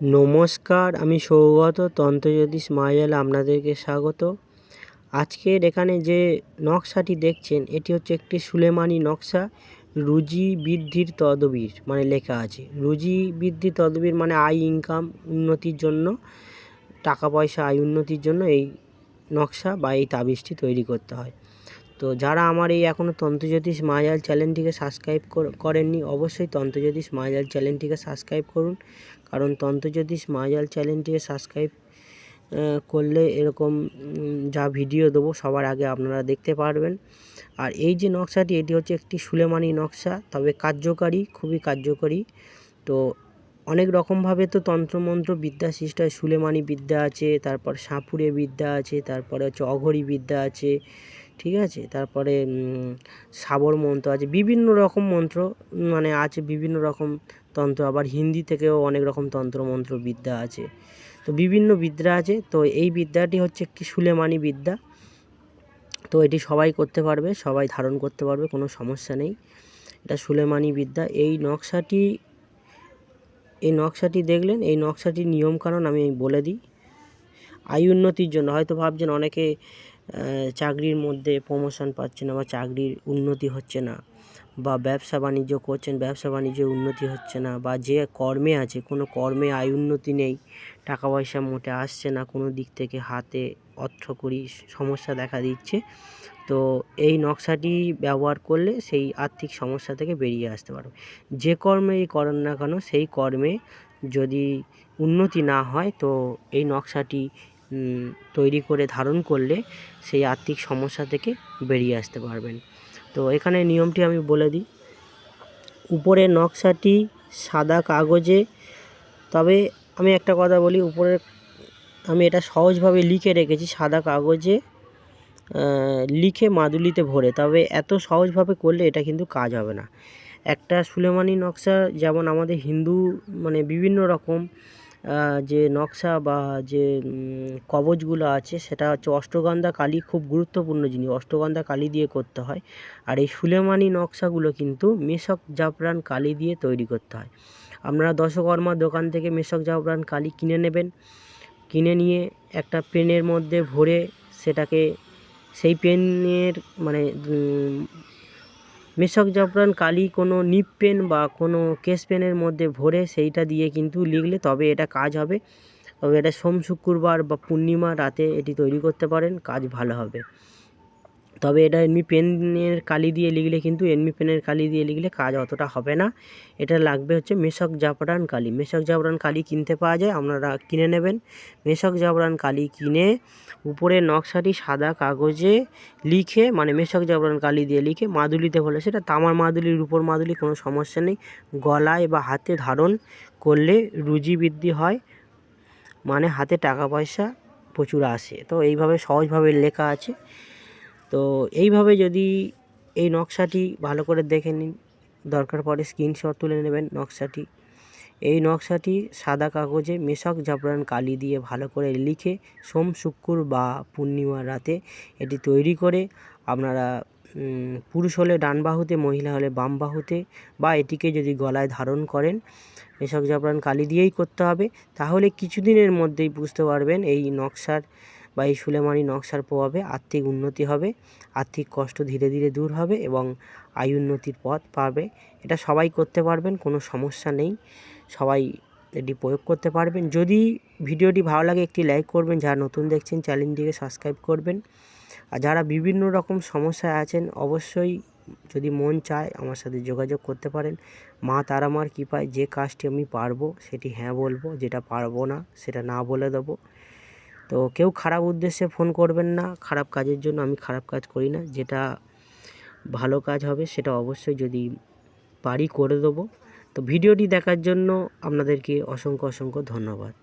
নমস্কার, আমি সৌগত তন্ত্রজ্যোতিষ মায়াজাল আপনাদেরকে স্বাগত। আজকের এখানে যে নকশাটি দেখছেন, এটি হচ্ছে একটি সুলেমানি নকশা, রুজি বৃদ্ধির তদবির মানে লেখা আছে। রুজি বৃদ্ধি তদবির মানে আয় ইনকাম উন্নতির জন্য, টাকা পয়সা, আয় উন্নতির জন্য এই নকশা বা এই তাবিজটি তৈরি করতে হয়। তো যারা আমার এই এখনও তন্ত্রজ্যোতিষ মায়াজাল চ্যানেলটিকে সাবস্ক্রাইব করেননি, অবশ্যই তন্ত্রজ্যোতিষ মায়াজাল চ্যানেলটিকে সাবস্ক্রাইব করুন। কারণ তন্ত্রজ্যোতিষ মায়াজাল চ্যানেলটিকে সাবস্ক্রাইব করলে এরকম যা ভিডিও দেবো সবার আগে আপনারা দেখতে পারবেন। আর এই যে নকশাটি, এটি হচ্ছে একটি সুলেমানি নকশা, তবে কার্যকারী, খুবই কার্যকরী। তো অনেক রকমভাবে তো তন্ত্রমন্ত্র বিদ্যা সৃষ্টি হয়। সুলেমানি বিদ্যা আছে, তারপর সাঁপুরে বিদ্যা আছে, তারপরে হচ্ছে অঘরী বিদ্যা আছে ঠিক আছে? তারপরে সাবর মন্ত্র আছে, বিভিন্ন রকম মন্ত্র মানে আছে বিভিন্ন রকম তন্ত্র, আবার হিন্দি থেকেও অনেক রকম তন্ত্র মন্ত্র বিদ্যা আছে। তো বিভিন্ন বিদ্যা আছে, তো এই বিদ্যাটি হচ্ছে একটি সুলেমানি বিদ্যা। তো এটি সবাই করতে পারবে, সবাই ধারণ করতে পারবে, কোনো সমস্যা নেই। এটা সুলেমানি বিদ্যা। এই নকশাটি এই নকশাটি দেখলেন, এই নকশাটির নিয়মকানুন আমি বলে দিই। আয় উন্নতির জন্য, হয়তো ভাবছেন অনেকে চাকরির মধ্যে প্রমোশন পাচ্ছে না বা চাকরির উন্নতি হচ্ছে না, বা ব্যবসা বাণিজ্য করছেন, ব্যবসা বাণিজ্যে উন্নতি হচ্ছে না, বা যে কর্মে আছে, কোনো কর্মে আয় উন্নতি নেই, টাকা পয়সা মোটে আসছে না, কোনো দিক থেকে হাতে অর্থ করি, সমস্যা দেখা দিচ্ছে, তো এই নকশাটি ব্যবহার করলে সেই আর্থিক সমস্যা থেকে বেরিয়ে আসতে পারবে। যে কর্মেই করেন না কেন, সেই কর্মে যদি উন্নতি না হয়, তো এই নকশাটি তৈরি করে ধারণ করলে সেই আর্থিক সমস্যা থেকে বেরিয়ে আসতে পারবেন। তো এখানে নিয়মটি আমি বলে দিই। উপরের নকশাটি সাদা কাগজে, তবে আমি একটা কথা বলি, উপরে আমি এটা সহজভাবে লিখে রেখেছি, সাদা কাগজে লিখে মাদুলিতে ভরে। তবে এত সহজভাবে করলে এটা কিন্তু কাজ হবে না। একটা সুলেমানি নকশা, যেমন আমাদের হিন্দু মানে বিভিন্ন রকম যে নকশা বা যে কবচগুলো আছে, সেটা হচ্ছে অষ্টগন্ধা কালি খুব গুরুত্বপূর্ণ জিনিস। অষ্টগন্ধা কালি দিয়ে করতে হয়। আর এই সুলেমানি নকশাগুলো কিন্তু মেশক জাফরান কালি দিয়ে তৈরি করতে হয়। আপনারা দশকর্মার দোকান থেকে মেশক জাফরান কালি কিনে নেবেন। কিনে নিয়ে একটা পেনের মধ্যে ভরে সেটাকে, সেই পেনের মানে মেশক জাফরান কালি কোনো নিপ পেন বা কোনো কেস পেনের মধ্যে ভরে সেইটা দিয়ে কিন্তু লিখলে তবে এটা কাজ হবে। তবে এটা সোম শুক্রবার বা পূর্ণিমা রাতে এটি তৈরি করতে পারেন, কাজ ভালো হবে। তবে এটা এমনি পেনের কালি দিয়ে লিখলে কিন্তু এমনি পেনের কালি দিয়ে লিখলে কাজ অতটা হবে না। এটা লাগবে হচ্ছে মেশক জাফরান কালি। মেশক জাফরান কালি কিনতে পাওয়া যায়, আপনারা কিনে নেবেন। মেশক জাফরান কালি কিনে উপরে নকশাটি সাদা কাগজে লিখে মানে মেশক জাফরান কালি দিয়ে লিখে মাদুলিতে বলে সেটা তামার মাদুলির উপর মাদুলি, কোনো সমস্যা নেই। গলায় বা হাতে ধারণ করলে রুজি বৃদ্ধি হয় মানে হাতে টাকা পয়সা প্রচুর আসে। তো এইভাবে সহজভাবে লেখা আছে। তো এইভাবে যদি এই নকশাটি ভালো করে দেখে নিন, দরকার পড়ে স্ক্রিনশট তুলে নেবেন নকশাটি। এই নকশাটি সাদা কাগজে মেশক জাফরান কালি দিয়ে ভালো করে লিখে সোম, শুক্র বা পূর্ণিমার রাতে এটি তৈরি করে আপনারা পুরুষ হলে ডান বাহুতে, মহিলা হলে বাম বাহুতে বা এটিকে যদি গলায় ধারণ করেন, মেশক জাফরান কালি দিয়েই করতে হবে। তাহলে কিছুদিনের মধ্যেই বুঝতে পারবেন এই নকশার বা এই সুলেমানি নকশার প্রভাবে আর্থিক উন্নতি হবে, আর্থিক কষ্ট ধীরে ধীরে দূর হবে এবং আয় উন্নতির পথ পাবে। এটা সবাই করতে পারবেন, কোনো সমস্যা নেই। সবাই এটি প্রয়োগ করতে পারবেন। যদি ভিডিওটি ভালো লাগে একটি লাইক করবেন, যারা নতুন দেখছেন চ্যানেলটিকে সাবস্ক্রাইব করবেন। আর যারা বিভিন্ন রকম সমস্যায় আছেন, অবশ্যই যদি মন চায় আমার সাথে যোগাযোগ করতে পারেন। মা তারামার কৃপায় যে কাজটি আমি পারব, সেটি হ্যাঁ বলব, যেটা পারব না, সেটা না বলে দেবো। তো কেউ খারাপ উদ্দেশ্যে ফোন করবেন না। খারাপ কাজের জন্য আমি খারাপ কাজ করি না। যেটা ভালো কাজ হবে সেটা অবশ্যই যদি পারি করে দেবো। তো ভিডিওটি দেখার জন্য আপনাদেরকে অসংখ্য অসংখ্য ধন্যবাদ।